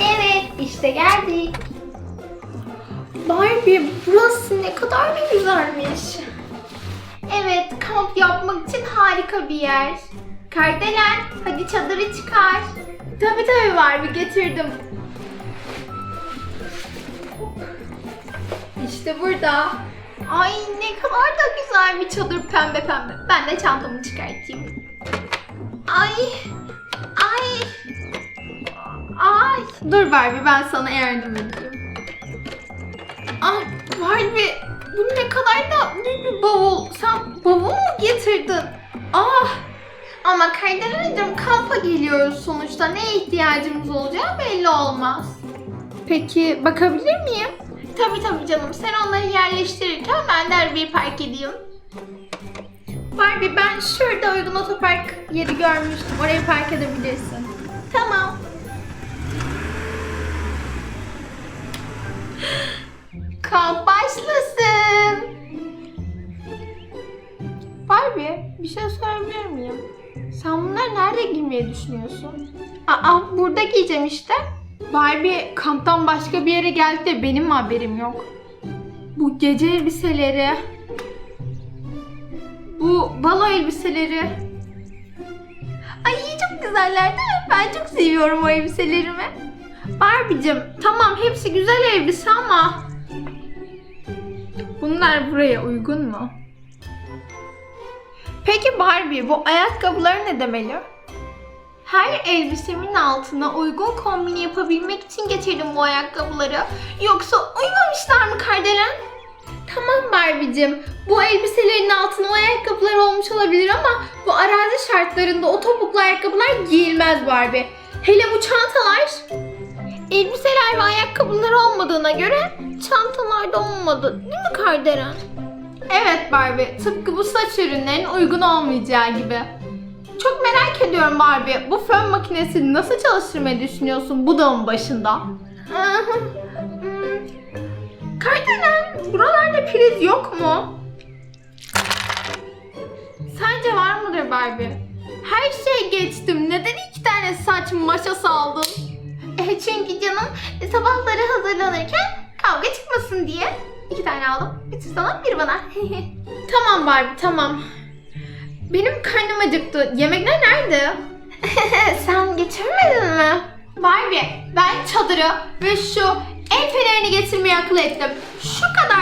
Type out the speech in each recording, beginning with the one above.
Evet, işte geldik. Barbie, burası ne kadar da güzelmiş. Evet, kamp yapmak için harika bir yer. Kardelen, hadi çadırı çıkar. Tabii tabii Barbie, getirdim. İşte burada. Ay ne kadar da güzel bir çadır pembe pembe. Ben de çantamı çıkartayım. Ay, ay, ay. Dur Barbie ben sana yardım edeyim. Ay Barbie bu ne kadar da büyük bir bavul. Sen bavul mu getirdin? Ah ama Kardelen'cim kampa geliyoruz sonuçta. Neye ihtiyacımız olacağı belli olmaz. Peki bakabilir miyim? Tabii tabii canım. Sen onları yerleştirirken ben de arabayı park edeyim. Barbie ben şurada uygun otopark yeri görmüştüm. Oraya park edebilirsin. Tamam. Kamp başlasın. Barbie bir şey sorabilir miyim? Sen bunları nerede giymeyi düşünüyorsun? Aa burada giyeceğim işte. Barbie kamptan başka bir yere geldi de benim haberim yok? Bu gece elbiseleri. Bu balo elbiseleri. Ay çok güzeller değil mi? Ben çok seviyorum o elbiselerimi. Barbie'cim tamam hepsi güzel elbise ama bunlar buraya uygun mu? Peki Barbie bu ayakkabılar ne demeli? Her elbisemin altına uygun kombini yapabilmek için getirdim bu ayakkabıları. Yoksa uymamışlar mı Kardelen? Tamam Barbie'cim. Bu elbiselerin altına o ayakkabılar olmuş olabilir ama bu arazi şartlarında o topuklu ayakkabılar giyilmez Barbie. Hele bu çantalar. Elbiseler ve ayakkabılar olmadığına göre çantalar da olmadı. Değil mi Kardelen? Evet Barbie. Tıpkı bu saç ürünlerin uygun olmayacağı gibi. Çok merak ediyorum Barbie. Bu fön makinesini nasıl çalıştırmayı düşünüyorsun bu dağın başında? Kardelen, buralarda priz yok mu? Sence var mıdır Barbie? Her şey geçtim. Neden iki tane saç maşası aldın? E, çünkü canım sabahları hazırlanırken kavga çıkmasın diye iki tane aldım. Bir sana bir bana. tamam Barbie tamam. Benim karnım acıktı. Yemekler nerede? Sen getirmedin mi? Barbie, ben çadırı ve şu el fenerini getirmeyi akıl ettim. Şu kadarcık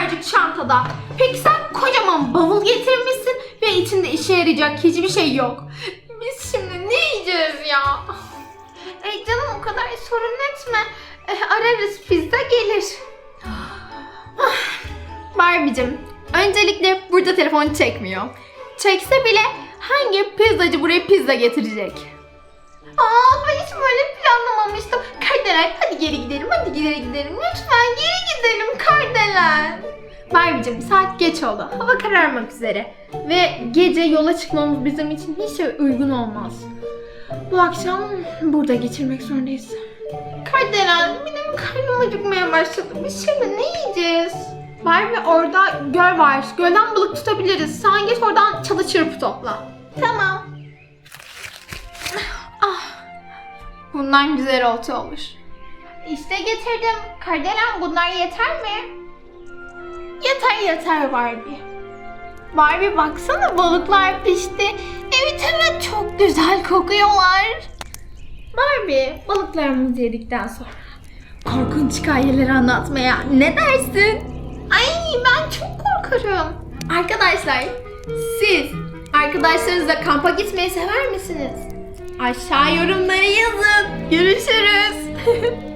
çantada. Peki sen kocaman bavul getirmişsin ve içinde işe yarayacak hiçbir şey yok. Biz şimdi ne yiyeceğiz ya? Ey canım o kadar sorun etme. Eh, ararız pizza gelir. Ah, Barbie'cim, öncelikle burada telefon çekmiyor. Çekse bile hangi pizzacı buraya pizza getirecek? Aa ben hiç böyle planlamamıştım. Kardelen hadi geri gidelim hadi geri gidelim. Lütfen geri gidelim Kardelen. Barbie'cim saat geç oldu. Hava kararmak üzere. Ve gece yola çıkmamız bizim için hiç uygun olmaz. Bu akşam burada geçirmek zorundayız. Kardelen benim karnım acıkmaya başladı. Biz şimdi ne yiyeceğiz? Barbie orada göl var. Gölden balık tutabiliriz. Sen geç oradan çalı çırpı topla. Tamam. Ah. Bundan güzel olta olur. İşte getirdim. Kardelen bunlar yeter mi? Yeter yeter Barbie. Barbie baksana balıklar pişti. Evet evet çok güzel kokuyorlar. Barbie balıklarımızı yedikten sonra korkunç hikayeleri anlatmaya ne dersin? Ay ben çok korkarım. Arkadaşlar siz arkadaşlarınızla kampa gitmeyi sever misiniz? Aşağı yorumlara yazın. Görüşürüz.